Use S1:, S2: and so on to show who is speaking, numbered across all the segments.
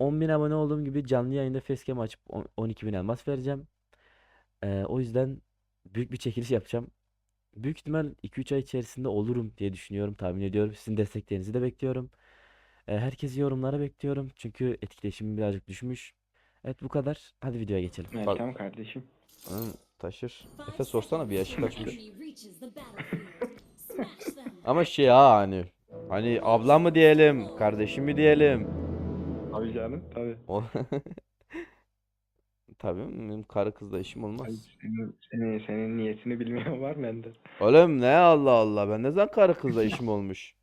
S1: 10.000 abone olduğum gibi canlı yayında facecam açıp on- 12.000 elmas vereceğim. Ee, o yüzden büyük bir çekiliş yapacağım. Büyük ihtimal 2-3 ay içerisinde olurum diye düşünüyorum, tahmin ediyorum. Sizin desteklerinizi de bekliyorum. Ee, herkesi yorumlara bekliyorum. Çünkü etkileşimim birazcık düşmüş. Evet bu kadar. Hadi videoya geçelim.
S2: Evet, tamam kardeşim.
S3: Hı, taşır. Efe sorsana bir yaşı kaçmış. Ama şey ha hani. Hani abla mı diyelim, kardeşim mi diyelim.
S2: Abi canım tabii.
S3: O... Tabii benim karı kızla işim
S2: Ay,
S3: olmaz.
S2: senin, senin, senin niyetini bilmeyen var bende.
S3: Oğlum ne Allah Allah ben ne zaman karı kızla işim olmuş.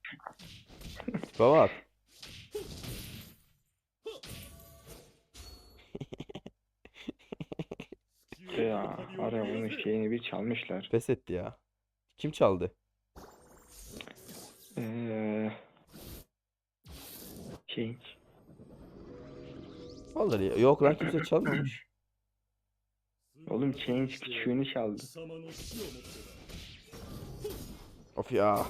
S3: Tipe bak.
S2: Ya araya bunun şeyini bir çalmışlar.
S3: Pes etti ya. Kim çaldı?
S2: Eee... Change.
S3: Vallahi ya- yok lan kimse çalmamış.
S2: Oğlum Change küçüğünü çaldı.
S3: Of ya.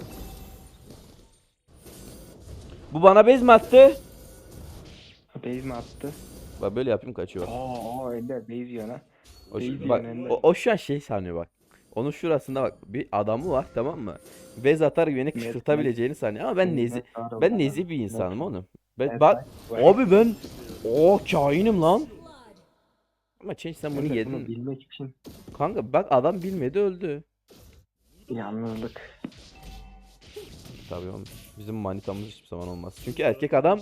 S3: Bu bana bez mi attı?
S2: Base mi attı?
S3: Bak böyle yapayım kaçıyor.
S2: Aa, aa Ender base ha.
S3: O, şu- bak, o, o şu an şey sanıyor bak. Onun şurasında bak bir adamı var tamam mı? Bez atar beni kışkırtabileceğini sanıyor ama ben nezi ben nezi bir insanım oğlum. Ben bak. abi ben Oh, Oo kainim lan. Ama Change sen bunu
S2: Evet,
S3: bunu
S2: bilmek için
S3: Kanka bak adam bilmedi öldü.
S2: yalnızlık.
S3: Tabii oğlum. Bizim manitamız hiçbir zaman olmaz. Çünkü erkek adam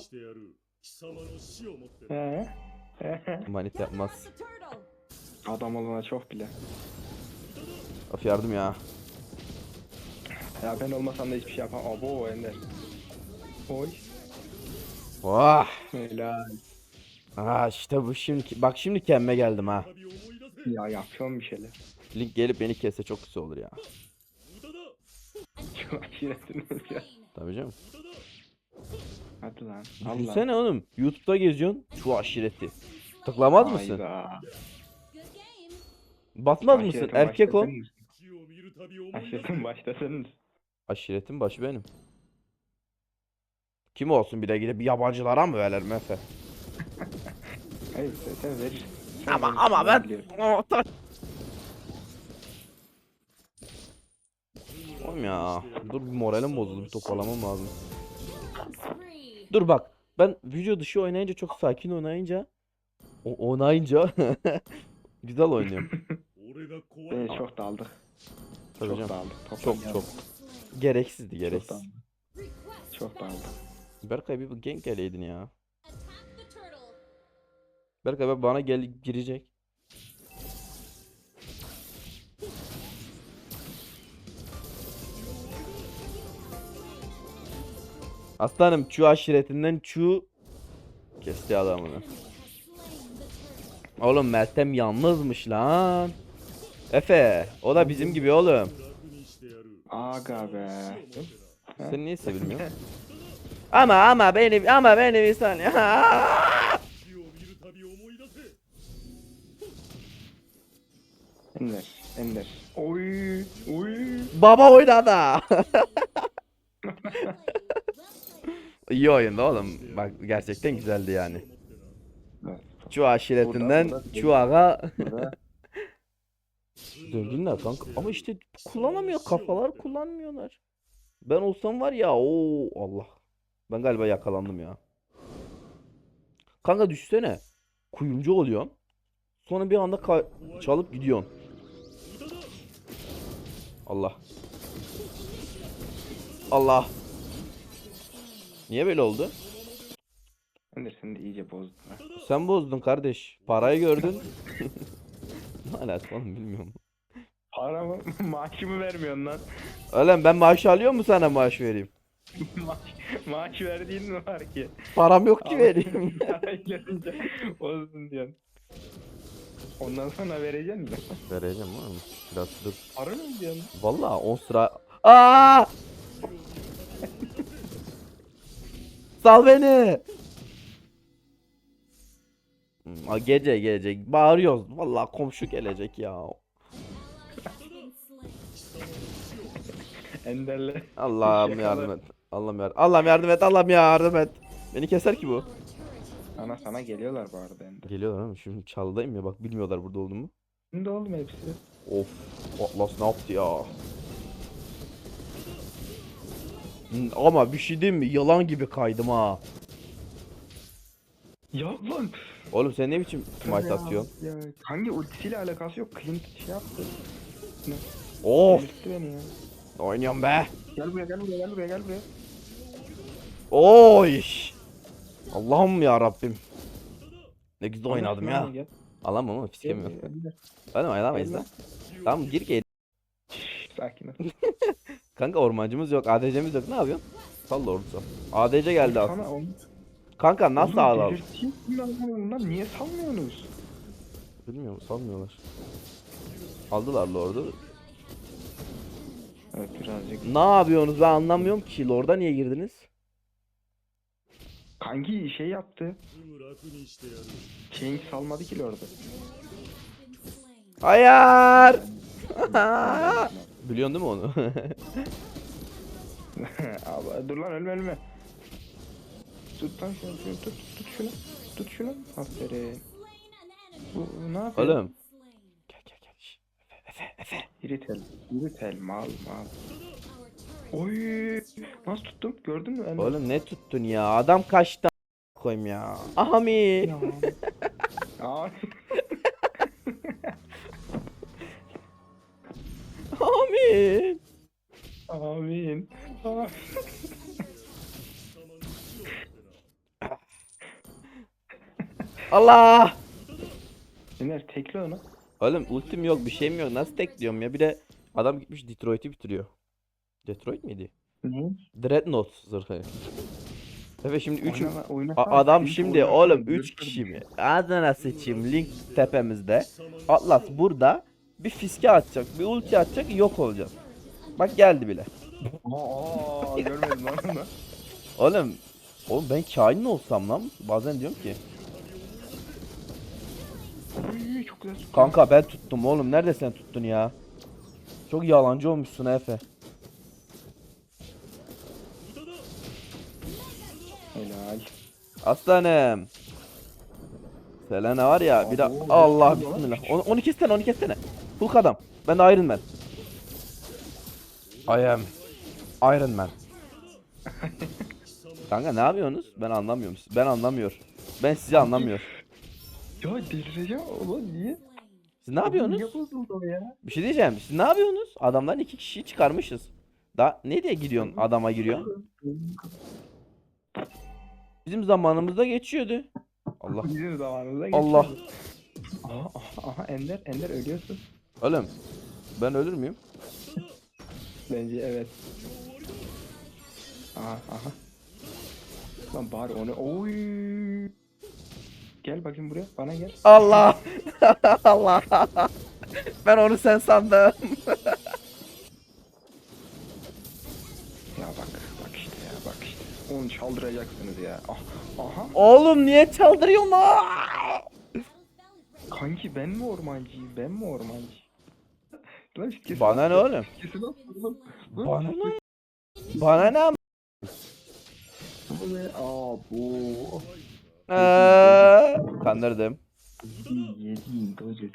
S4: manit
S3: yapmaz.
S2: Adam olana çok bile.
S3: Of yardım ya.
S2: Ya ben olmasam da hiçbir şey yapamam. Abo Ender. Oy.
S3: Vah.
S2: Helal.
S3: Aa işte bu şimdi bak şimdi kendime geldim ha.
S2: Ya yapıyorum bir şeyler.
S3: Link gelip beni kesse çok kötü olur ya. Tabii canım.
S2: Hadi lan. Allah.
S3: Düşünsene oğlum. Youtube'da geziyorsun. Şu aşireti. Tıklamaz
S2: Hayda.
S4: mısın?
S3: Batmaz
S2: Aşiretin
S5: mısın? Erkek ol.
S2: Aşiretin baştasınız.
S3: Aşiretin başı benim. Kim olsun bir de gidip yabancılara mı verir mesela?
S2: Hayır
S3: Ama ama ben
S2: biliyorum.
S3: Oğlum ya. Dur bir moralim bozuldu. Bir toparlamam lazım. Dur bak. Ben video dışı oynayınca çok sakin oynayınca o oynayınca güzel oynuyorum.
S2: Ee, çok daldık. Çok
S3: canım. Çok çok. Gereksizdi gereksiz.
S2: Çok daldık.
S3: Berkay bir gank geleydin ya. Berkay abi bana gel girecek. Aslanım çu aşiretinden çu kesti adamını. Oğlum Meltem yalnızmış lan. Efe o da bizim gibi oğlum.
S2: Aga be.
S3: Sen niye sevilmiyorsun? ama ama benim ama benim insan ya.
S2: Ender. Ender. Oy. Oy.
S3: Baba oynadı. İyi oyundu oğlum. Bak gerçekten güzeldi yani.
S2: Evet.
S3: Çuha aşiretinden
S2: Burada,
S3: burada- kanka. Ama işte kullanamıyor. Şey- kafalar kullanmıyorlar. Ben olsam var ya o Allah. Ben galiba yakalandım ya. Kanka düşsene. Kuyumcu oluyorsun. Sonra bir anda çalıp gidiyorsun. Allah. Allah. Niye böyle oldu?
S2: Önder iyice bozdun.
S3: Sen bozdun kardeş. Parayı gördün. ne alaka oğlum bilmiyorum.
S2: Paramı, maaşımı vermiyorsun lan.
S3: Ölen ben maaş alıyor mu sana maaş vereyim?
S2: maaş, maaş verdiğin mi var ki?
S3: Param yok ki vereyim.
S2: Parayı görünce bozdun diyorsun. Ondan sonra vereceksin mi?
S3: Vereceğim oğlum. Biraz dur.
S2: Para mı diyorsun?
S3: Vallahi 10 sıra. Aa! Sal beni. Hmm, a- Gece gelecek. Bağırıyoruz. Vallahi komşu gelecek ya.
S2: Enderle.
S3: Allah'ım yardım et. Allah'ım yardım. Allah'ım yardım et. Allah'ım yardım et. Beni keser ki bu.
S4: Our turret has
S2: Ana sana geliyorlar bu arada Ender.
S3: Geliyorlar ama şimdi çalıdayım ya bak bilmiyorlar burada olduğumu.
S2: Şimdi oğlum hepsi.
S3: Of Atlas ne yaptı ya? Hmm, Ama bir şey diyeyim mi? Yılan gibi kaydım ha.
S2: Ya lan.
S3: Oğlum sen ne biçim smite atıyorsun?
S2: Ya, hangi ultisiyle alakası yok. Clint şey yaptı.
S3: Of
S2: Delirtti beni ya.
S3: be.
S2: Gel buraya gel buraya gel buraya gel buraya.
S3: Oy. Allah'ım ya Rabbim. Ne güzel oynadım ya. Alamam ama
S2: gel, gel.
S3: Oğlum oynamayız
S2: Gel
S3: lan. Tamam gir gel.
S2: Sakin ol.
S3: Kanka ormancımız yok, ADC'miz yok. Ne yapıyorsun? Salla ordusu. ADC geldi aslında. Kanka nasıl
S2: mi lan bunlar niye salmıyorsunuz?
S3: Bilmiyorum salmıyorlar. Aldılar Lord'u.
S2: Evet birazcık.
S3: Ne yapıyorsunuz ben anlamıyorum ki. Lord'a niye girdiniz?
S2: Kanki şey yaptı. King salmadı ki lordu.
S3: Hayır. Biliyorsun değil mi onu?
S2: Abi dur lan ölme ölme. Tut lan şunu, şunu tut tut şunu. Tut şunu. Aferin. Bu, ne yapıyor?
S3: Oğlum. Gel gel gel. Efe Efe Efe.
S2: İritel. İritel mal mal. Oy. Nasıl tuttum? Gördün mü? Ender?
S3: Oğlum ne tuttun ya? Adam kaçtı a- koyayım ya. Ahami.
S2: Ya.
S3: Amin.
S2: Amin.
S3: Allah.
S2: Ener tekle onu.
S3: Oğlum ultim yok bir şeyim yok. Nasıl tek diyorum ya? Bir de adam gitmiş Detroit'i bitiriyor. Detroit miydi?
S2: Ne?
S3: Dreadnought zırhı. Evet şimdi 3
S2: Oyna, oyna,
S3: adam şimdi oğlum 3 kişi mi? Adana seçim link tepemizde. Atlas burada bir fiske atacak, bir ulti atacak, yok olacak. Bak geldi bile.
S2: Aa, aa görmedim lan onu.
S3: Oğlum, oğlum ben kain olsam lan? Bazen diyorum ki.
S2: Oy çok güzel.
S3: Kanka ben tuttum oğlum. Nerede sen tuttun ya? Çok yalancı olmuşsun Efe.
S2: Helal.
S3: Aslanım. Selena var ya bir de Allah
S2: lan?
S3: bismillah. Onu, onu kessene onu kessene. Hulk adam. Ben de Iron Man. I am Iron Man. Kanka ne yapıyorsunuz? Ben anlamıyorum. Ben anlamıyor. Ben sizi anlamıyor.
S2: Ya delireceğim ulan niye?
S3: Siz ne yapıyorsunuz?
S2: Niye bozuldu o ya?
S3: Bir şey diyeceğim. Siz ne yapıyorsunuz? Adamdan iki kişiyi çıkarmışız. Da ne diye gidiyorsun adama giriyorsun? Bizim zamanımızda geçiyordu. Allah.
S2: Bizim zamanımızda
S3: Allah.
S2: geçiyordu. Aha, aha, aha Ender, Ender ölüyorsun.
S3: Oğlum ben ölür müyüm?
S2: Bence evet. Aha, aha. Lan bari onu... Oy. Gel bakayım buraya, bana gel.
S3: Allah. Allah. ben onu sen sandım.
S2: Ya bak, bak işte ya, bak işte. Onu çaldıracaksınız ya. Ah, aha.
S3: Oğlum niye çaldırıyorsun?
S2: Kanki ben mi ormancıyım, ben mi ormancı? Lan işte
S3: Bana ne oğlum?
S2: Kesin lan, lan. Lan,
S3: Bana ne? Bana ne? am-
S2: Bu ne? Aa bu.
S3: Eee, Kandırdım.
S2: Yediğin dozu.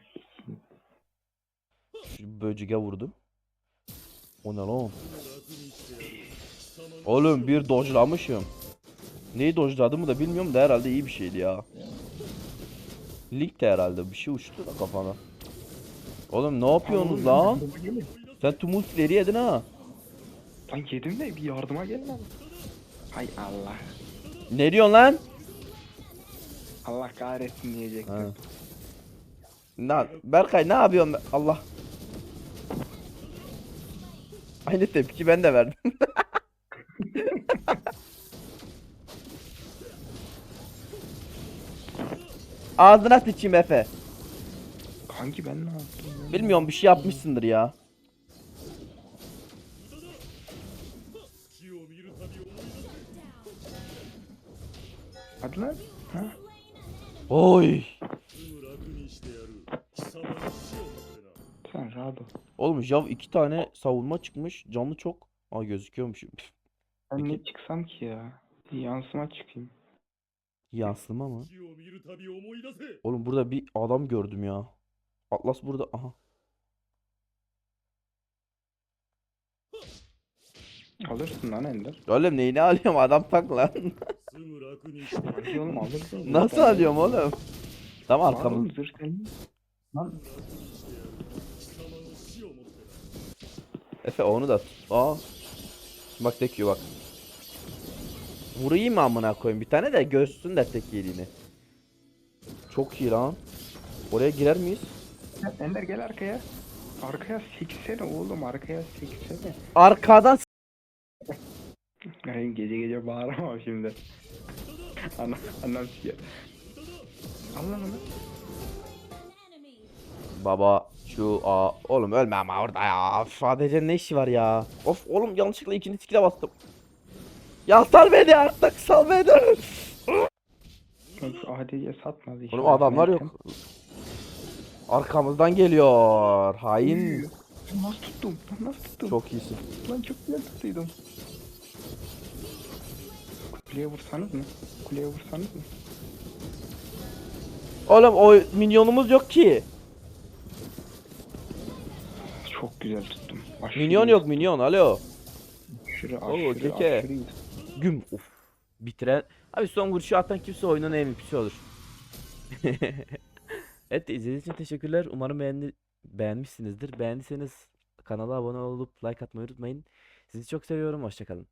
S3: Şu böcüge vurdum. O ne lan? Oğlum bir dojlamışım. Neyi dojladığımı da bilmiyorum da herhalde iyi bir şeydi ya. Link de herhalde bir şey uçtu da kafana. Oğlum ne yapıyorsunuz lan? Sen tüm ultileri yedin ha.
S2: Lan yedim de bir yardıma gel lan. Hay Allah.
S3: Ne diyorsun lan?
S2: Allah kahretsin diyecektim.
S3: Ha. Ne, Berkay ne yapıyorsun? be- Allah. Aynı tepki ben de verdim. Ağzına sıçayım Efe.
S2: Kanki ben ne yaptım? ya?
S3: Bilmiyorum bir şey yapmışsındır ya.
S2: Hadi. Ha?
S3: Oy.
S2: Sen rahat ol.
S3: Oğlum Jav iki tane savunma çıkmış. Canlı çok. Aa gözüküyormuş.
S2: Ben
S3: Peki.
S2: ne çıksam ki ya? Yansıma çıkayım.
S3: Yansıma mı? Oğlum burada bir adam gördüm ya. Atlas burada. Aha.
S2: Alırsın lan Ender.
S3: Oğlum neyini alıyorum adam pak lan. Nasıl alıyorum oğlum? Tam
S2: arkamız.
S3: Efe onu da. Aa. Bak tek yiyor bak. Vurayım mı amına koyayım bir tane de görsün de tek yediğini. Çok iyi lan. Oraya girer miyiz?
S2: Ender gel arkaya. Arkaya siksene oğlum arkaya siksene.
S3: Arkadan
S2: Ay gece gece bağıramam şimdi. Ana, annem siker. Allah
S4: enemy.
S3: Baba şu aa oğlum ölme ama orada ya. Sadece ne işi var ya? Of oğlum yanlışlıkla ikinci skill'e bastım. Ya sal beni artık sal beni.
S2: Şu AD'ye satmaz
S3: Oğlum adamlar yok. Arkamızdan geliyor. Hain.
S2: Nasıl tuttum? Nasıl tuttum?
S3: Çok iyisin.
S2: Lan çok güzel tuttuydum. Kuleye vursanız mı? Kuleye vursanız mı?
S3: Oğlum o minyonumuz yok ki.
S2: Çok güzel tuttum. Aşırı
S3: Minyon yok minyon alo.
S2: Aşırı
S3: Oo,
S2: aşırı aşırı iyi.
S3: Güm. Of. Bitiren. Abi son vuruşu atan kimse oyunun MVP'si olur. evet izlediğiniz için teşekkürler. Umarım beğendi, beğenmişsinizdir. Beğendiyseniz kanala abone olup like atmayı unutmayın. Sizi çok seviyorum. Hoşçakalın.